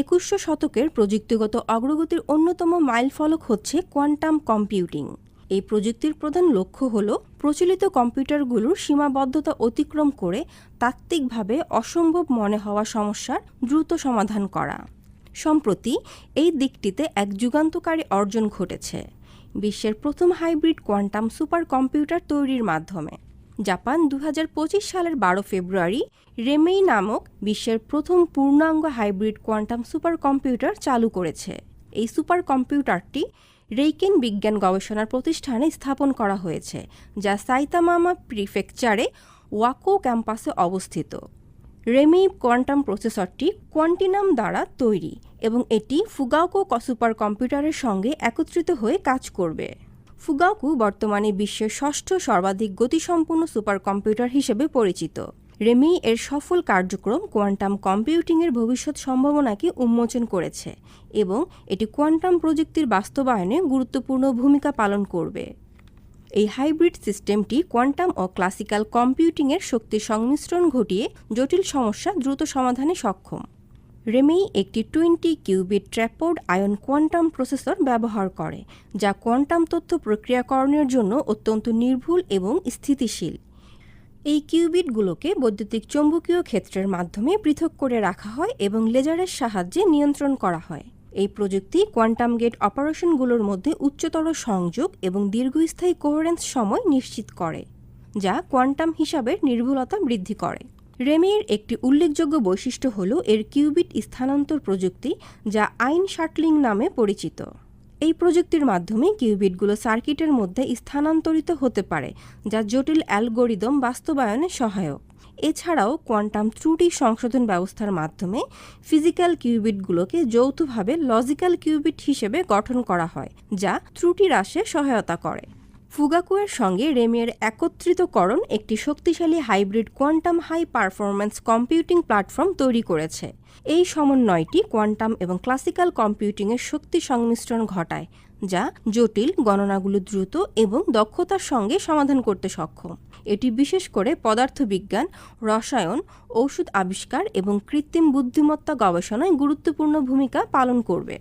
একুশশো শতকের প্রযুক্তিগত অগ্রগতির অন্যতম মাইলফলক হচ্ছে কোয়ান্টাম কম্পিউটিং। এই প্রযুক্তির প্রধান লক্ষ্য হল প্রচলিত কম্পিউটারগুলোর সীমাবদ্ধতা অতিক্রম করে তাত্ত্বিকভাবে অসম্ভব মনে হওয়া সমস্যার দ্রুত সমাধান করা। সম্প্রতি এই দিকটিতে এক যুগান্তকারী অর্জন ঘটেছে। বিশ্বের প্রথম হাইব্রিড কোয়ান্টাম সুপার কম্পিউটার তৈরির মাধ্যমে। জাপান দু হাজার পঁচিশ সালের বারো ফেব্রুয়ারি রেমেই নামক বিশ্বের প্রথম পূর্ণাঙ্গ হাইব্রিড কোয়ান্টাম সুপার কম্পিউটার চালু করেছে। এই সুপার কম্পিউটারটি রেইকেন বিজ্ঞান গবেষণার প্রতিষ্ঠানে স্থাপন করা হয়েছে, যা সাইতামামা প্রিফেকচারে ওয়াকো ক্যাম্পাসে অবস্থিত। রেমি কোয়ান্টাম প্রসেসরটি কোয়ান্টিনাম দ্বারা তৈরি এবং এটি ফুগাওকো সুপার কম্পিউটারের সঙ্গে একত্রিত হয়ে কাজ করবে। ফুগাওকু বর্তমানে বিশ্বের ষষ্ঠ সর্বাধিক গতিসম্পন্ন সুপার কম্পিউটার হিসেবে পরিচিত। রেমি এর সফল কার্যক্রম কোয়ান্টাম কম্পিউটিংয়ের ভবিষ্যৎ সম্ভাবনাকে উন্মোচন করেছে এবং এটি কোয়ান্টাম প্রযুক্তির বাস্তবায়নে গুরুত্বপূর্ণ ভূমিকা পালন করবে। এই হাইব্রিড সিস্টেমটি কোয়ান্টাম ও ক্লাসিক্যাল কম্পিউটিংয়ের শক্তির সংমিশ্রণ ঘটিয়ে জটিল সমস্যা দ্রুত সমাধানে সক্ষম। রেমেই একটি twenty qubit trapped ion quantum processor ব্যবহার করে, যা কোয়ান্টাম তথ্য প্রক্রিয়াকরণের জন্য অত্যন্ত নির্ভুল এবং স্থিতিশীল। এই কিউবিটগুলোকে বৈদ্যুতিক চৌম্বকীয় ক্ষেত্রের মাধ্যমে পৃথক করে রাখা হয় এবং লেজারের সাহায্যে নিয়ন্ত্রণ করা হয়। এই প্রযুক্তি কোয়ান্টাম গেট অপারেশনগুলোর মধ্যে উচ্চতর সংযোগ এবং দীর্ঘস্থায়ী কোহারেন্স সময় নিশ্চিত করে, যা কোয়ান্টাম হিসাবের নির্ভুলতা বৃদ্ধি করে। রেমির একটি উল্লেখযোগ্য বৈশিষ্ট্য হল এর কিউবিট স্থানান্তর প্রযুক্তি, যা আইন শাটলিং নামে পরিচিত। এই প্রযুক্তির মাধ্যমে কিউবিটগুলো সার্কিটের মধ্যে স্থানান্তরিত হতে পারে, যা জটিল অ্যালগোরিদম বাস্তবায়নে সহায়ক। এছাড়াও কোয়ান্টাম ত্রুটি সংশোধন ব্যবস্থার মাধ্যমে ফিজিক্যাল কিউবিটগুলোকে যৌথভাবে লজিক্যাল কিউবিট হিসেবে গঠন করা হয়, যা ত্রুটি হ্রাসে সহায়তা করে। ফুগাকুয়ের সঙ্গে রেমিয়ের একত্রিতকরণ একটি শক্তিশালী hybrid quantum high performance computing platform তৈরি করেছে। এই সমন্বয়টি কোয়ান্টাম এবং ক্লাসিক্যাল কম্পিউটিংয়ের শক্তি সংমিশ্রণ ঘটায়, যা জটিল গণনাগুলো দ্রুত এবং দক্ষতার সঙ্গে সমাধান করতে সক্ষম। এটি বিশেষ করে পদার্থবিজ্ঞান, রসায়ন, ঔষধ আবিষ্কার এবং কৃত্রিম বুদ্ধিমত্তা গবেষণায় গুরুত্বপূর্ণ ভূমিকা পালন করবে।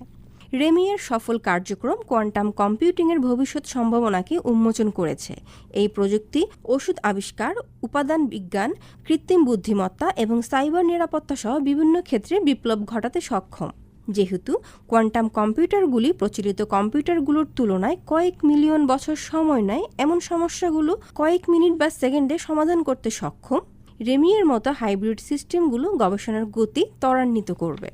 রেমিয়ের সফল কার্যক্রম কোয়ান্টাম কম্পিউটিংয়ের ভবিষ্যৎ সম্ভাবনাকে উন্মোচন করেছে। এই প্রযুক্তি, ওষুধ আবিষ্কার, উপাদান বিজ্ঞান, কৃত্রিম বুদ্ধিমত্তা এবং সাইবার নিরাপত্তা সহ বিভিন্ন ক্ষেত্রে বিপ্লব ঘটাতে সক্ষম। যেহেতু কোয়ান্টাম কম্পিউটারগুলি প্রচলিত কম্পিউটারগুলোর তুলনায় কয়েক মিলিয়ন বছর সময় নেয়, এমন সমস্যাগুলো কয়েক মিনিট বা সেকেন্ডে সমাধান করতে সক্ষম। রেমিয়ের মতো হাইব্রিড সিস্টেমগুলো গবেষণার গতি ত্বরান্বিত করবে।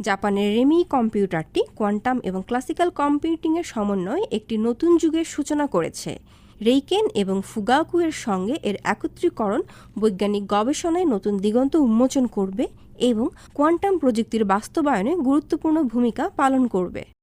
জাপানের রেমি কম্পিউটারটি কোয়ান্টাম এবং ক্লাসিক্যাল কম্পিউটিংয়ের সমন্বয়ে একটি নতুন যুগের সূচনা করেছে। রেইকেন এবং ফুগাকুয়ের সঙ্গে এর একত্রীকরণ বৈজ্ঞানিক গবেষণায় নতুন দিগন্ত উন্মোচন করবে এবং কোয়ান্টাম প্রযুক্তির বাস্তবায়নে গুরুত্বপূর্ণ ভূমিকা পালন করবে।